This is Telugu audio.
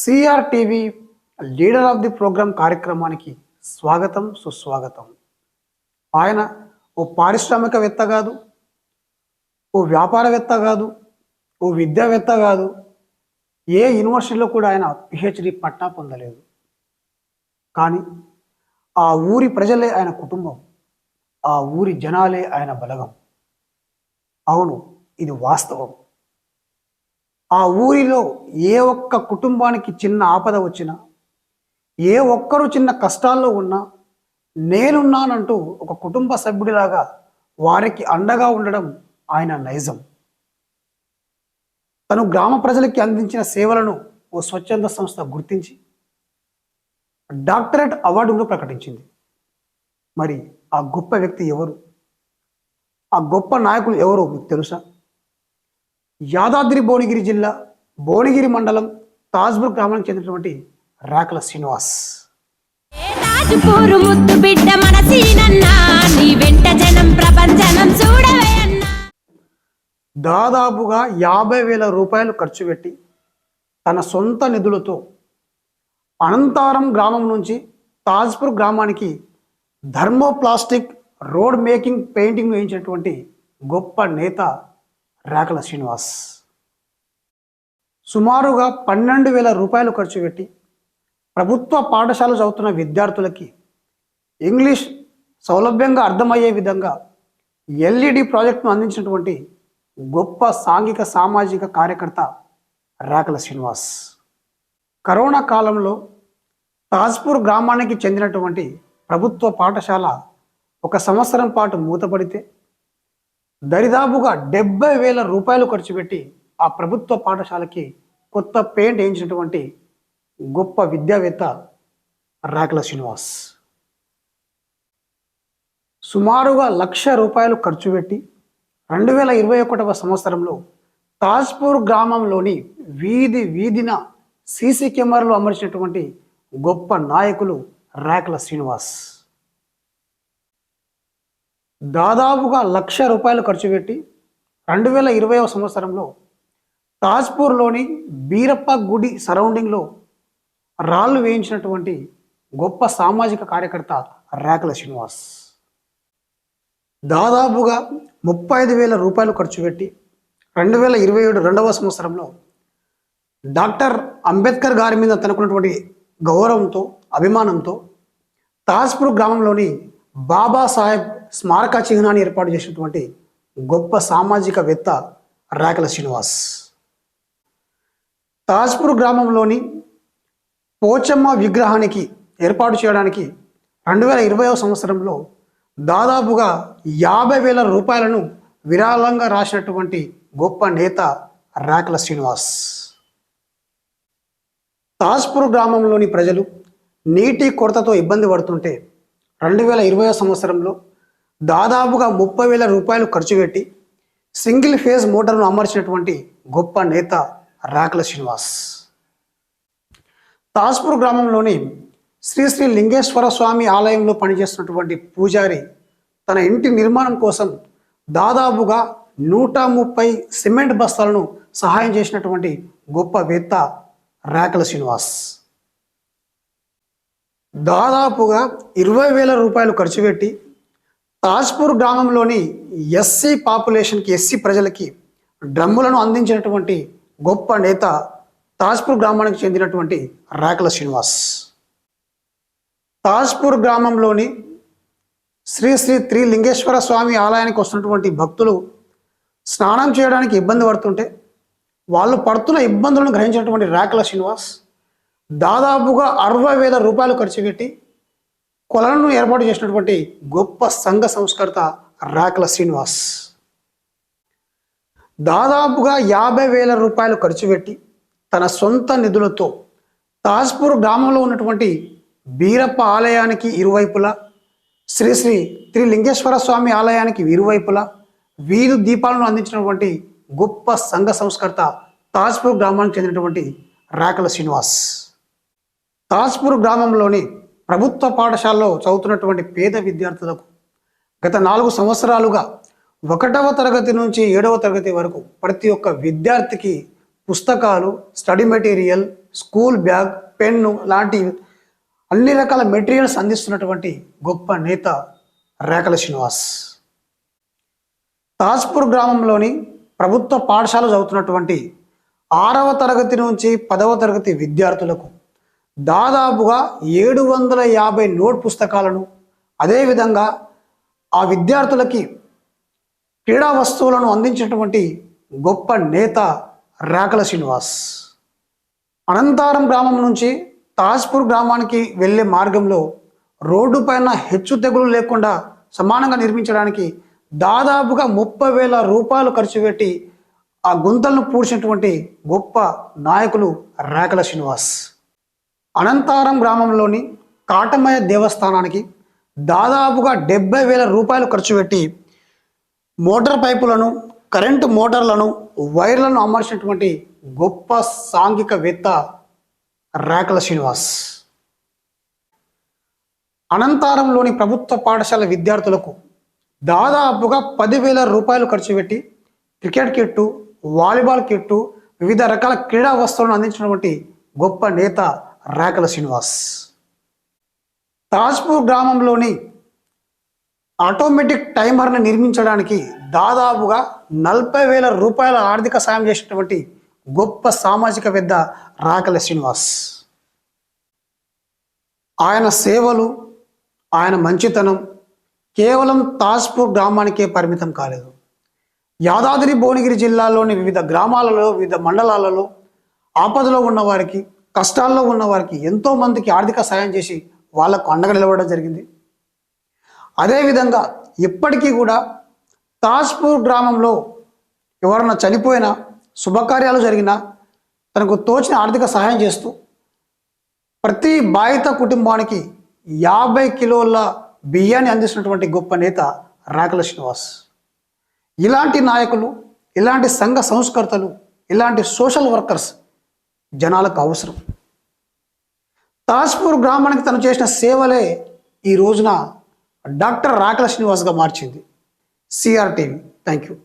CR TV leader of the program కార్యక్రమానికి స్వాగతం సుస్వాగతం. ఆయన ఓ పారిశ్రామికవేత్త కాదు ఓ వ్యాపారవేత్త కాదు ఓ విద్యావేత్త కాదు ఏ యూనివర్సిటీలో కూడా ఆయన పిహెచ్డి పట్టా పొందలేదు. కానీ ఆ ఊరి ప్రజలే ఆయన కుటుంబం ఆ ఊరి జనాలే ఆయన బలగం. అవును ఇది వాస్తవం. ఆ ఊరిలో ఏ ఒక్క కుటుంబానికి చిన్న ఆపద వచ్చినా ఏ ఒక్కరు చిన్న కష్టాల్లో ఉన్నా నేనున్నానంటూ ఒక కుటుంబ సభ్యుడిలాగా వారికి అండగా ఉండడం ఆయన నైజం. తను గ్రామ ప్రజలకి అందించిన సేవలను ఓ స్వచ్ఛంద సంస్థ గుర్తించి డాక్టరేట్ అవార్డును ప్రకటించింది. మరి ఆ గొప్ప వ్యక్తి ఎవరు? ఆ గొప్ప నాయకులు ఎవరు మీకు తెలుసా? యాదాద్రి భువనగిరి జిల్లా భువనగిరి మండలం తాజ్పూర్ గ్రామానికి చెందినటువంటి రాకల శ్రీనివాస్. దాదాపుగా యాభై వేల రూపాయలు ఖర్చు పెట్టి తన సొంత నిధులతో అనంతారం గ్రామం నుంచి తాజ్పూర్ గ్రామానికి ధర్మోప్లాస్టిక్ రోడ్ మేకింగ్ పెయింటింగ్ వేయించినటువంటి గొప్ప నేత రాకల శ్రీనివాస్. సుమారుగా పన్నెండు వేల రూపాయలు ఖర్చు పెట్టి ప్రభుత్వ పాఠశాల చదువుతున్న విద్యార్థులకి ఇంగ్లీష్ సౌలభ్యంగా అర్థమయ్యే విధంగా ఎల్ఈడి ప్రాజెక్టును అందించినటువంటి గొప్ప సాంఘిక సామాజిక కార్యకర్త రాకల శ్రీనివాస్. కరోనా కాలంలో తాజ్పూర్ గ్రామానికి చెందినటువంటి ప్రభుత్వ పాఠశాల ఒక సంవత్సరం పాటు మూతపడితే దరిదాపుగా డెబ్బై వేల రూపాయలు ఖర్చు పెట్టి ఆ ప్రభుత్వ పాఠశాలకి కొత్త పెయింట్ వేయించినటువంటి గొప్ప విద్యావేత్త రాకల శ్రీనివాస్. సుమారుగా లక్ష రూపాయలు ఖర్చు పెట్టి రెండు వేల ఇరవై ఒకటవ సంవత్సరంలో తాజ్పూర్ గ్రామంలోని వీధి వీధిన సీసీ కెమెరాలు అమర్చినటువంటి గొప్ప నాయకులు రాకల శ్రీనివాస్. దాదాపుగా లక్ష రూపాయలు ఖర్చు పెట్టి రెండు వేల ఇరవైవ సంవత్సరంలో తాజ్పూర్లోని బీరప్ప గుడి సరౌండింగ్లో రాళ్ళు వేయించినటువంటి గొప్ప సామాజిక కార్యకర్త రాకల శ్రీనివాస్. దాదాపుగా ముప్పై ఐదు వేల రూపాయలు ఖర్చు పెట్టి రెండు వేల ఇరవై ఏడు రెండవ సంవత్సరంలో డాక్టర్ అంబేద్కర్ గారి మీద తనకున్నటువంటి గౌరవంతో అభిమానంతో తాజ్పూర్ గ్రామంలోని బాబాసాహెబ్ స్మారక చిహ్నాన్ని ఏర్పాటు చేసినటువంటి గొప్ప సామాజికవేత్త రాకల శ్రీనివాస్. తాజ్పూర్ గ్రామంలోని పోచమ్మ విగ్రహానికి ఏర్పాటు చేయడానికి రెండు వేల ఇరవైవ సంవత్సరంలో దాదాపుగా యాభై వేల రూపాయలను విరాళంగా రాసినటువంటి గొప్ప నేత రాకల శ్రీనివాస్. తాజ్పూర్ గ్రామంలోని ప్రజలు నీటి కొరతతో ఇబ్బంది పడుతుంటే రెండు వేల ఇరవై సంవత్సరంలో దాదాపుగా ముప్పై వేల రూపాయలు ఖర్చు పెట్టి సింగిల్ ఫేజ్ మోటార్ను అమర్చినటువంటి గొప్ప నేత రాకల శ్రీనివాస్. తాజ్పూర్ గ్రామంలోని శ్రీ శ్రీ లింగేశ్వర స్వామి ఆలయంలో పనిచేస్తున్నటువంటి పూజారి తన ఇంటి నిర్మాణం కోసం దాదాపుగా నూట ముప్పై సిమెంట్ బస్తాలను సహాయం చేసినటువంటి గొప్ప వేత్త రాకల శ్రీనివాస్. దాదాపుగా ఇరవై వేల రూపాయలు ఖర్చు పెట్టి తాజ్పూర్ గ్రామంలోని ఎస్సీ పాపులేషన్కి ఎస్సీ ప్రజలకి డ్రమ్ములను అందించినటువంటి గొప్ప నేత తాజ్పూర్ గ్రామానికి చెందినటువంటి రాకల శ్రీనివాస్. తాజ్పూర్ గ్రామంలోని శ్రీ శ్రీ త్రిలింగేశ్వర స్వామి ఆలయానికి వస్తున్నటువంటి భక్తులు స్నానం చేయడానికి ఇబ్బంది పడుతుంటే వాళ్ళు పడుతున్న ఇబ్బందులను గ్రహించినటువంటి రాకల శ్రీనివాస్ దాదాపుగా అరవై వేల రూపాయలు ఖర్చు పెట్టి కొలను ఏర్పాటు చేసినటువంటి గొప్ప సంఘ సంస్కర్త రాకల శ్రీనివాస్. దాదాపుగా యాభై వేల రూపాయలు ఖర్చు పెట్టి తన సొంత నిధులతో తాజ్పూర్ గ్రామంలో ఉన్నటువంటి బీరప్ప ఆలయానికి ఇరువైపులా శ్రీ శ్రీ త్రిలింగేశ్వర స్వామి ఆలయానికి ఇరువైపులా వీధి దీపాలను అందించినటువంటి గొప్ప సంఘ సంస్కర్త తాజ్పూర్ గ్రామానికి చెందినటువంటి రాకల శ్రీనివాస్. తాజ్పూర్ గ్రామంలోని ప్రభుత్వ పాఠశాలలో చదువుతున్నటువంటి పేద విద్యార్థులకు గత నాలుగు సంవత్సరాలుగా ఒకటవ తరగతి నుంచి ఏడవ తరగతి వరకు ప్రతి ఒక్క విద్యార్థికి పుస్తకాలు study material school bag pen లాంటి అన్ని రకాల మెటీరియల్స్ అందిస్తున్నటువంటి గొప్ప నేత రేఖల శ్రీనివాస్. తాజ్పూర్ గ్రామంలోని ప్రభుత్వ పాఠశాల చదువుతున్నటువంటి ఆరవ తరగతి నుంచి పదవ తరగతి విద్యార్థులకు దాదాపుగా ఏడు వందల యాభై నోట్ పుస్తకాలను అదేవిధంగా ఆ విద్యార్థులకి క్రీడా వస్తువులను అందించినటువంటి గొప్ప నేత రేఖల శ్రీనివాస్. అనంతారం గ్రామం నుంచి తాజ్పూర్ గ్రామానికి వెళ్ళే మార్గంలో రోడ్డు పైన హెచ్చు తెగులు లేకుండా సమానంగా నిర్మించడానికి దాదాపుగా ముప్పై వేల రూపాయలు ఖర్చు పెట్టి ఆ గుంతలను పూడ్చినటువంటి గొప్ప నాయకులు రాకల శ్రీనివాస్. అనంతారం గ్రామంలోని కాటమయ్య దేవస్థానానికి దాదాపుగా డెబ్బై వేల రూపాయలు ఖర్చు పెట్టి మోటార్ పైపులను కరెంటు మోటార్లను వైర్లను అమర్చినటువంటి గొప్ప సాంఘికవేత్త రాకల శ్రీనివాస్. అనంతారంలోని ప్రభుత్వ పాఠశాల విద్యార్థులకు దాదాపుగా పదివేల రూపాయలు ఖర్చు పెట్టి క్రికెట్ కిట్టు వాలీబాల్ కిట్టు వివిధ రకాల క్రీడా వస్తువులను అందించినటువంటి గొప్ప నేత రాకల శ్రీనివాస్. తాజ్పూర్ గ్రామంలోని ఆటోమేటిక్ టైమర్ని నిర్మించడానికి దాదాపుగా నలభై వేల రూపాయల ఆర్థిక సాయం చేసినటువంటి గొప్ప సామాజికవేత్త రాకల శ్రీనివాస్. ఆయన సేవలు ఆయన మంచితనం కేవలం తాజ్పూర్ గ్రామానికే పరిమితం కాలేదు. యాదాద్రి భువనగిరి జిల్లాలోని వివిధ గ్రామాలలో వివిధ మండలాలలో ఆపదలో ఉన్న వారికి కష్టాల్లో ఉన్న వారికి ఎంతో మందికి ఆర్థిక సాయం చేసి వాళ్ళకు అండగా నిలబడడం జరిగింది. అదేవిధంగా ఇప్పటికీ కూడా తాజ్పూర్ గ్రామంలో ఎవరన్నా చనిపోయినా శుభకార్యాలు జరిగినా తనకు తోచిన ఆర్థిక సహాయం చేస్తూ ప్రతి బాధిత కుటుంబానికి యాభై కిలోల బియ్యాన్ని అందిస్తున్నటువంటి గొప్ప నేత రాకల శ్రీనివాస్. ఇలాంటి నాయకులు ఇలాంటి సంఘ సంస్కర్తలు ఇలాంటి సోషల్ వర్కర్స్ జనాలకు అవసరం. తాజ్పూర్ గ్రామానికి తను చేసిన సేవలే ఈ రోజున డాక్టర్ రాకల శ్రీనివాస్గా మార్చింది. సిఆర్టీవీ. Thank you